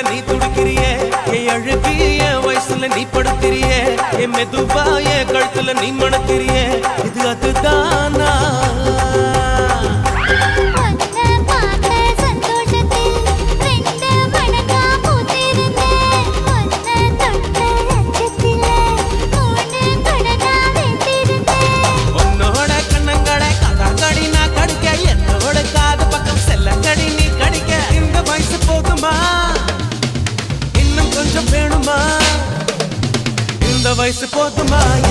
வயசுல நீ துடிக்கிறிய? என் அழுகி என் வயசுல நீ படுத்திரிய என் மெதுவா என் கழுத்துல நீ மணத்திரிய இது அதுதான் Vai-se pode mãe,